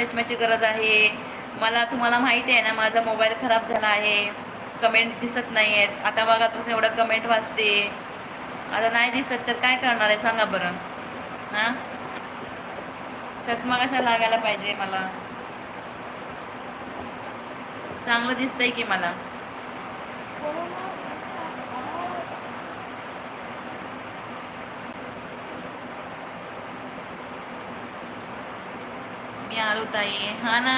चष्म्याची गरज आहे. मला तुम्हाला माहिती आहे ना माझा मोबाईल खराब झाला आहे. कमेंट दिसत नाही आहेत आता बघापासून एवढं कमेंट वाचते. आता नाही दिसत तर काय करणार आहे? सांगा बरं. हां? चष्मा कशा लागायला पाहिजे मला? चांगलं दिसतंय की मला? आलो ताई हा ना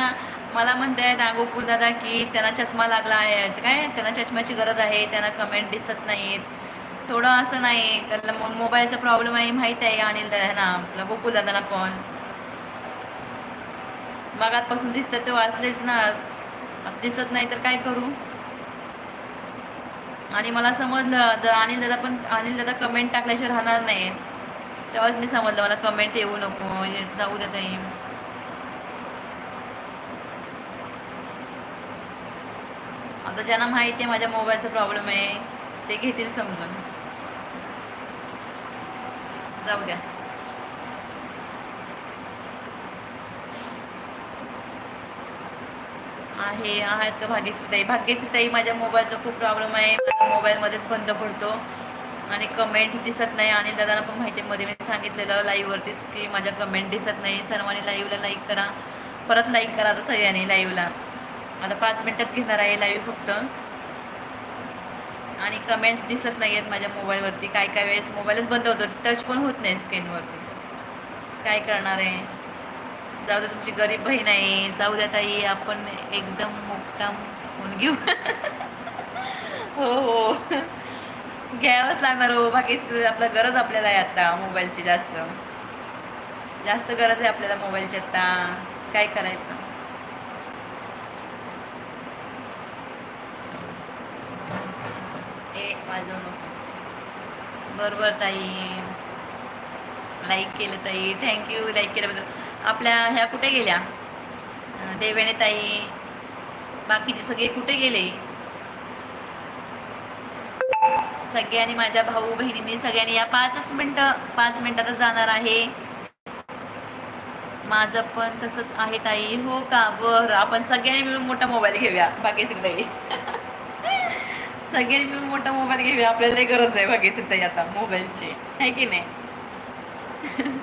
मला म्हणतायत गोकुल दादा की त्यांना चष्मा लागला आहे. काय? त्यांना चष्म्याची गरज आहे त्यांना कमेंट दिसत नाहीत. थोडं असं नाही त्याला मोबाईलचा प्रॉब्लेम आहे माहीत आहे अनिल दादा ना आपलं गोकुल दादांना पण मगातपासून दिसतात ते वाचलेच ना. दिसत नाही तर काय करू? आणि मला समजलं जर अनिल दादा पण अनिल दादा कमेंट टाकल्याशिवाय राहणार नाही तेव्हाच मी समजलं मला कमेंट येऊ नको जाऊ देता येईल आता ज्यांना माहिती आहे माझ्या मोबाईलचा प्रॉब्लेम आहे ते घेतील समजून. जाऊ द्या. आहे आहेत का भाग्यश्रीताई? भाग्यश्रीताई माझ्या मोबाईलचा खूप प्रॉब्लेम आहे. माझ्या मोबाईलमध्येच बंद पडतो. आणि कमेंट दिसत नाही. आणि दादांना पण माहिती आहे, मध्ये मी सांगितलेलं लाईव्हवरतीच की माझ्या कमेंट दिसत नाही. सर्वांनी लाईव्हला लाईक करा. परत लाईक करा तर सगळ्यांनी लाईव्हला आता पाच मिनटंच घेणार आहे लाईव्ह फक्त. आणि कमेंट दिसत नाही आहेत माझ्या मोबाईलवरती काय काय वेळेस मोबाईलच बंद होतो. टच पण होत नाही स्क्रीनवरती काय करणार आहे? जाऊ द्या तुमची गरीब बहीण आहे. जाऊ द्या ताई आपण एकदम मोठा होऊन घेऊ. हो हो. घ्यावंच लागणार हो. बाकी आपला गरज आपल्याला आहे आता मोबाईलची जास्त. जास्त गरज आहे आपल्याला मोबाईलची आता. काय करायचं? माझं मग. बरोबर ताई. लाईक केलं ताई. थँक्यू लाईक केल्याबद्दल. आपल्या ह्या कुठे गेल्या? देव्याने देवेने ताई. बाकीचे सगळे कुठे गेले? सगळ्यांनी माझ्या भाऊ बहिणींनी सगळ्यांनी या पाचच मिनटं पाच मिनिटातच जाणार आहे. माझं पण तसंच आहे ताई. हो का? बरं. आपण सगळ्यांनी मिळून मोठा मोबाईल घेऊया. बाकी ताई. सगळ्यांनी मी मोठा मोबाईल घेऊया आपल्याला गरज आहे भाग्यश्री ताई आता मोबाईलची. आहे की नाही?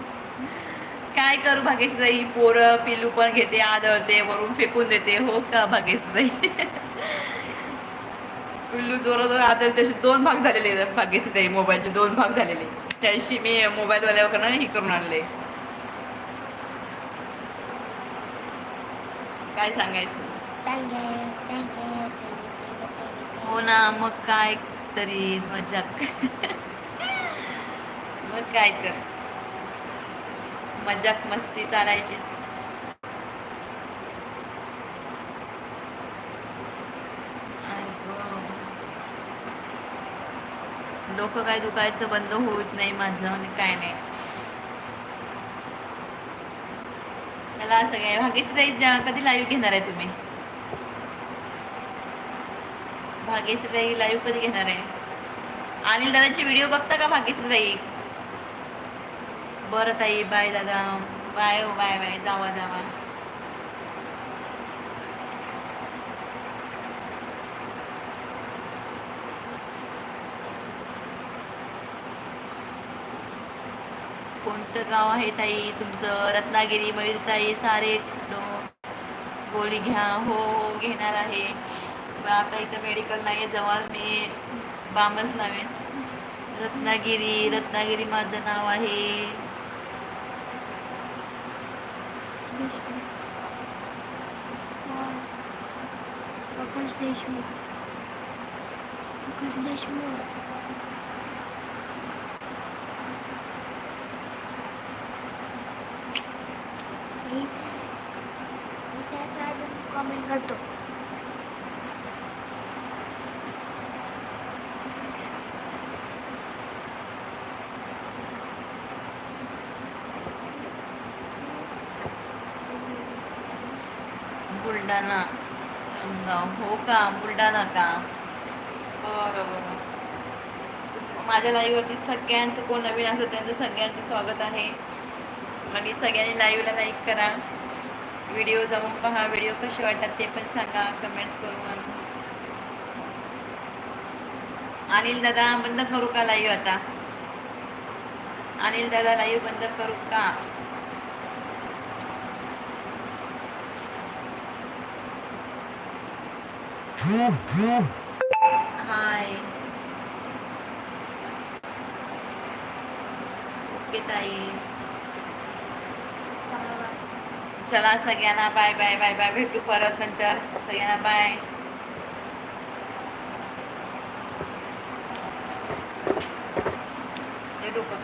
काय करू भाग्यश्री? पोरं पिलू पण घेते आदळते वरून फेकून देते. हो का भाग्यश्री? पिल्लू जोर जोर आदळते. असे दोन भाग झालेले भाग्यश्री मोबाईलचे दोन भाग झालेले. त्या मी मोबाईलवाल्याकडनं हे करून आणले. काय सांगायचं? हो ना मग काय तरी मजा मग काय तर. मजाक मस्ती चालायचीच. आई डोकं काय दुखायचं बंद होत नाही माझं आणि काय नाही. चला सगळ्या भाग्यश्री ज्या कधी लाईव्ह घेणार आहे तुम्ही? भाग्यश्रीताई लाईव्ह कधी घेणार आहे? अनिल दादाची व्हिडिओ बघता का भाग्यश्रीताई? बरं ताई बाय दादा. बाय हो बाय बाय जावा जावा. कोणतं गाव आहे ताई? तुमचं रत्नागिरी मयूरताई सारे गोळी घ्या. हो हो घेणार आहे. पण आता इथं मेडिकल नाही आहे जवळ मी बामच लावेन रत्नागिरी रत्नागिरी माझं नाव आहे. प्रकाश देशमुख. प्रकाश देशमुख. आहे. त्याच्या अजून कमेंट करतो. बुलढाणा. हो का? बुलढाणा का? बरं बरं. माझ्या लाईव्हवरती सगळ्यांचं कोण नवीन असतं त्यांचं सगळ्यांचं स्वागत आहे. आणि सगळ्यांनी लाईव्हला लाईक करा. व्हिडिओ जाऊन पहा. व्हिडिओ कसे वाटतात ते पण सांगा. कमेंट करून. अनिल दादा बंद करू का लाईव्ह आता? अनिल दादा लाईव्ह बंद करू का? हाय ओके ताई चला सगळ्यांना बाय बाय बाय बाय भेटू परत नंतर सगळ्यांना बाय हे डोकं